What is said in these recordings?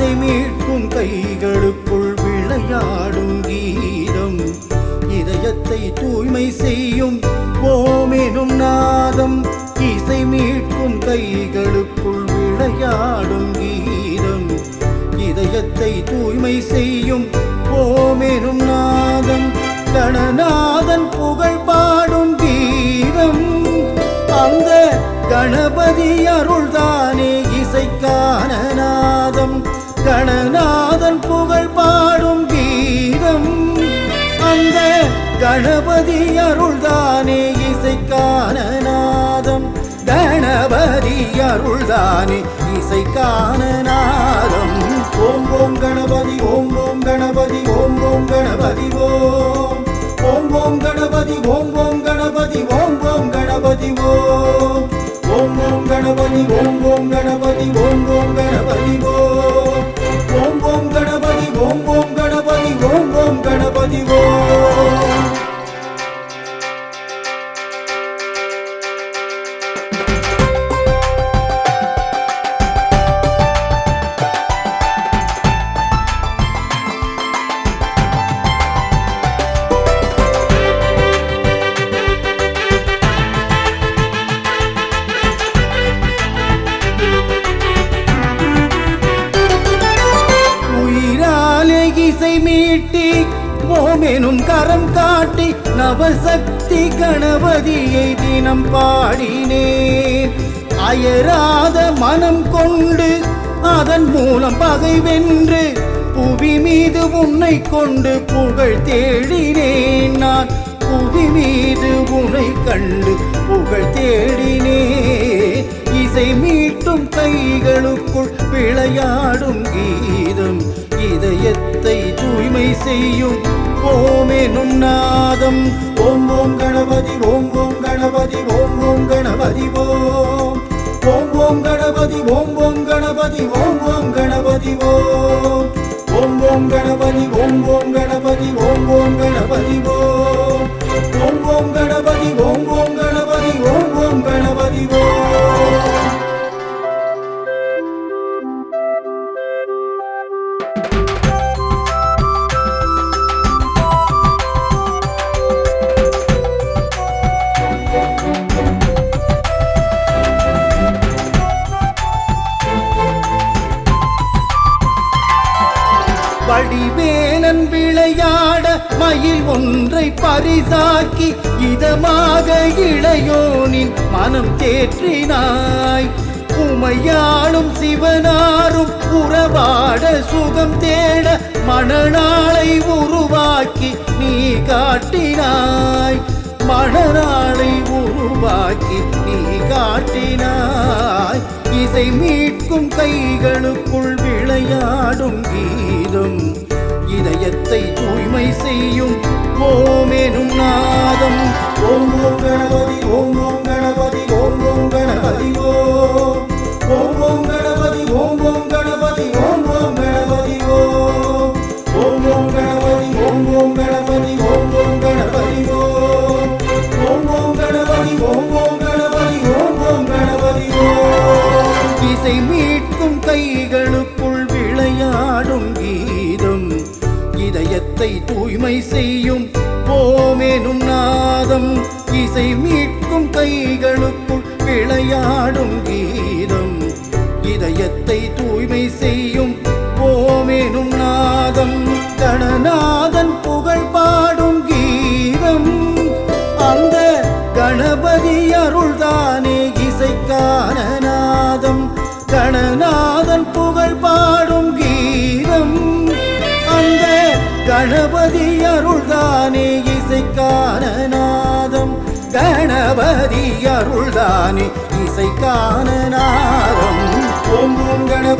ஆசை மீட்கும் கைகளுக்குள் விளையாடும் கீதம். இதயத்தை தூய்மை செய்யும் ஓமெனும் நாதம். இசை மீட்கும் கைகளுக்குள் விளையாடும் கீதம். இதயத்தை தூய்மை செய்யும் ஓமே கணநாதன் புகழ் பாடும் கீதம். அந்த கணபதி அருள்தானே இசைக்கான நாதம் கணபதி அருள்தானே இசைக்கான நாதம் ஓம் ஓம் கணபதி ஓம் ஓம் கணபதி ஓம் ஓம் கணபதி ஓம். ஓம் ஓம் கணபதி ஓம் ஓம் கணபதி ஓம் ஓம் கணபதி ஓம். ஓம் ஓம் கணபதி ஓம் ஓம் கணபதி ஓம் ஓம் கணபதி ஓம். ஓம் ஓம் கணபதி ஓமெனும் கரம் காட்டி நவசக்தி கணபதியை தினம் பாடினேன். அயராத மனம் கொண்டு அதன் மூலம் பகை வென்று புவி மீது உன்னை கொண்டு புகழ் தேடினேன் நான். புவி மீது உனை கண்டு புகழ் தேடினேன். இசை மீட்டும் கைகளுக்குள் விளையாடும் கீதம் இதயத்தை தூய்மை செய்யும். ஓமெனும் நாதம் ஓம் ஓம் கணபதி ஓம் ஓம் கணபதி ஓம் ஓம் கணபதி ஓம் ஓம் ஓம் கணபதி ஓம் ஓம் கணபதி ஓம் ஓம் கணபதி ஓம் வாயில் ஒன்றை பரிசாக்கி இதமாக இளையோனின் மனம் தேற்றினாய். உமையாளும் சிவனாரும் உறவாட சுகம் தேட மணநாளை உருவாக்கி நீ காட்டினாய். மணநாளை உருவாக்கி நீ காட்டினாய். இசை மீட்கும் கைகளுக்குள் விளையாடும் கீதம் இதயத்தை தூய்மை செய்யும் ஓமேனும் நாதம் ஓம் ஓம் கணபதி ஓம் ஓம் கணபதி ஓம் ஓம் கணபதி ஓம் ஓம் ஓம் கணபதி ஓம் ஓம் கணபதி ஓம் ஓம் கணபதி ஓம் ஓம் ஓம் கணபதி ஓம் ஓம் கணபதி ஓம் ஓம் கணபதி ஓம் ஓம் ஓம் கணபதி ஓம் ஓம் கணபதி ஓம் ஓம் கணபதி ஓம் இசை மீ இதயத்தை தூய்மை செய்யும் ஓமெனும் நாதம் இசை மீட்கும் கைகளுக்குள் விளையாடும் கீதம். இதயத்தை தூய்மை செய்யும் ஓமெனும் நாதம் கணநாதன் புகழ் பாடும் கீதம். அந்த கணபதி அருள்தானே இசைக்கான நாதம் கணநாதன் புகழ் பாடும் கணபதி அருள்தானே இசைக்கான நாதம் கணபதி அருள்தானே இசைக்கான நாதம் ஓம் ஓம் கணபதி.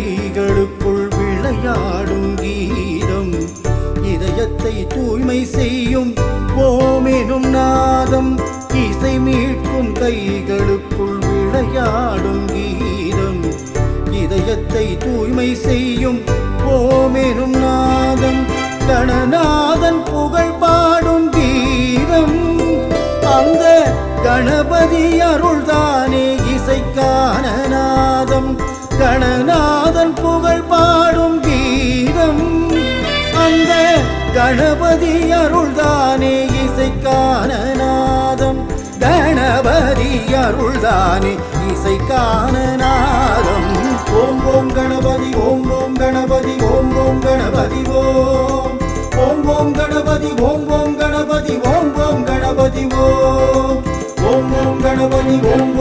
கைகளுக்குள் விளையாடும் கீதம். இதயத்தை தூய்மை செய்யும் ஓமெனும் நாதம். இசை மீட்கும் கைகளுக்குள் விளையாடும் கீதம். இதயத்தை தூய்மை செய்யும் ஓமெனும் நாதம். கணநாதன் புகழ் பாடும் கீதம். அந்த கணபதி அருள்தானே இசைக்கான நாதம். கணநாதன் புகழ் பாடும் கீதம். அந்த கணபதி அருள்தானே இசைக்கான நாதம் கணபதி அருள்தானே இசைக்கான நாதம் ஓம் ஓம் கணபதி ஓம் ஓம் கணபதி ஓம் ஓம் கணபதி ஓம். ஓம் ஓம் கணபதி ஓம் ஓம் கணபதி ஓம் ஓம் கணபதி ஓம். ஓம் ஓம் கணபதி ஓம்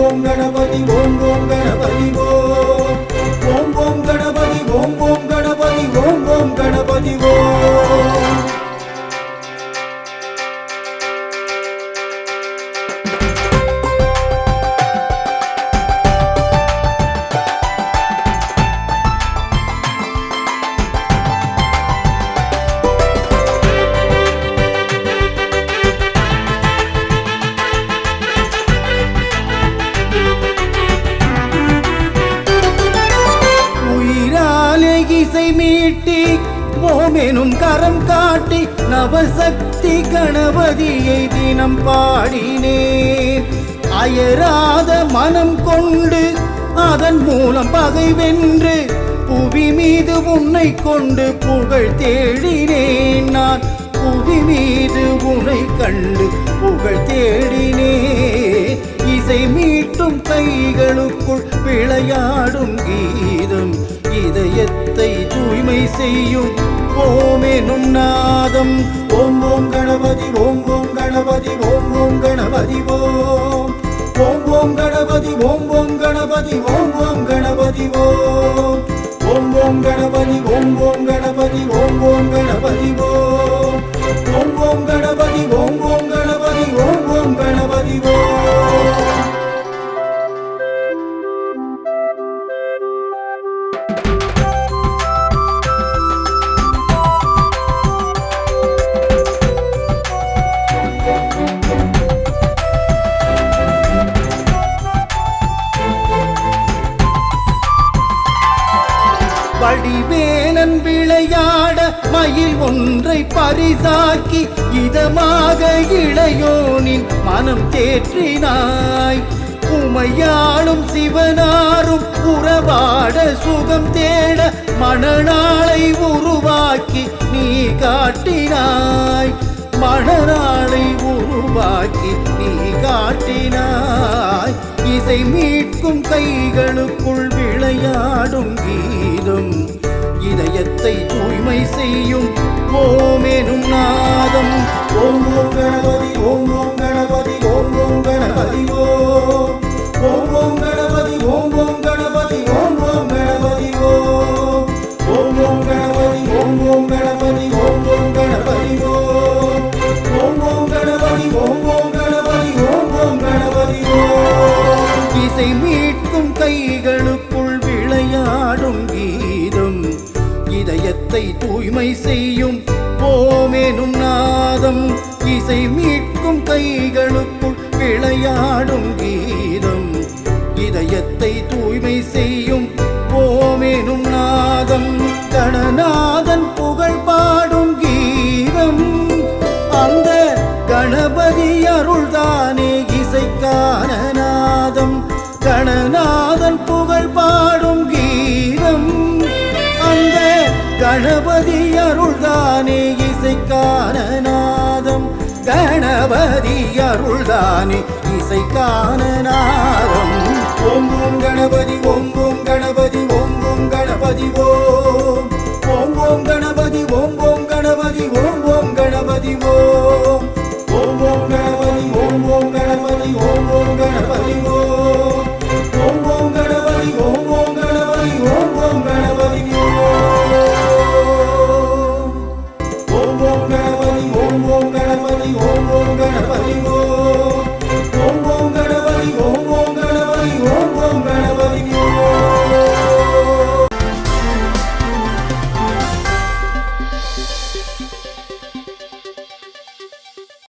கரம் நவசக்தி கணபதியை தினம் பாடினேன். அயராத மனம் கொண்டு அதன் மூலம் பகை வென்று புவி மீது உன்னை கொண்டு புகழ் தேடினேன். நான் புவி மீது உனை கண்டு புகழ் தேடினேன். இசை மீட்டும் கைகளுக்குள் விளையாடும் கீதம். இதயத்தை தூய்மை செய்யும் ஓமெனும் நாதம் ஓம் ஓம் கணபதி ஓம் ஓம் கணபதி ஓம் ஓம் கணபதி ஓம். ஓம் ஓம் கணபதி ஓம் ஓம் கணபதி ஓம் ஓம் கணபதி ஓம். ஓம் ஓம் கணபதி ஓம் ஓம் கணபதி ஓம் ஓம் கணபதி ஓம். உலகில் ஒன்றை பரிசாக்கி இதமாக இளையோனின் மனம் தேற்றினாய். உமையாளும் சிவனாரும் உறவாட சுகம் தேட மணநாளை உருவாக்கி நீ காட்டினாய். மணநாளை உருவாக்கி நீ காட்டினாய். இசை மீட்கும் கைகளுக்குள் விளையாடும் கீதம். இதயத்தை தூய்மை செய்யும் ஓமேனும் நாதம் ஓம் ஓம் கணபதி ஓம் ஓம் கணபதி ஓம் ஓம் கணபதி ஓம் ஓம் ஓம் கணபதி ஓம் ஓம் கணபதி ஓம் ஓம் கணபதி ஓம் ஓம் ஓம் கணபதி ஓம் ஓம் கணபதி ஓம் ஓம் கணபதி ஓம் ஓம் ஓம் கணபதி ஓம் ஓம் கணபதி ஓம் ஓம் கணபதி ஓம் இசை மீட்கும் கைகளுக்குள் விளையாடும் கீ இதயத்தை தூய்மை செய்யும் ஓமேனும் நாதம். இசை மீட்கும் கைகளுக்குள் விளையாடும் கீதம். இதயத்தை தூய்மை செய்யும் ஓமேனும் நாதம். கணநாதன் கணபதி அருள்தானே இசைக்கான நாதம் கணபதி அருள்தானே இசைக்கான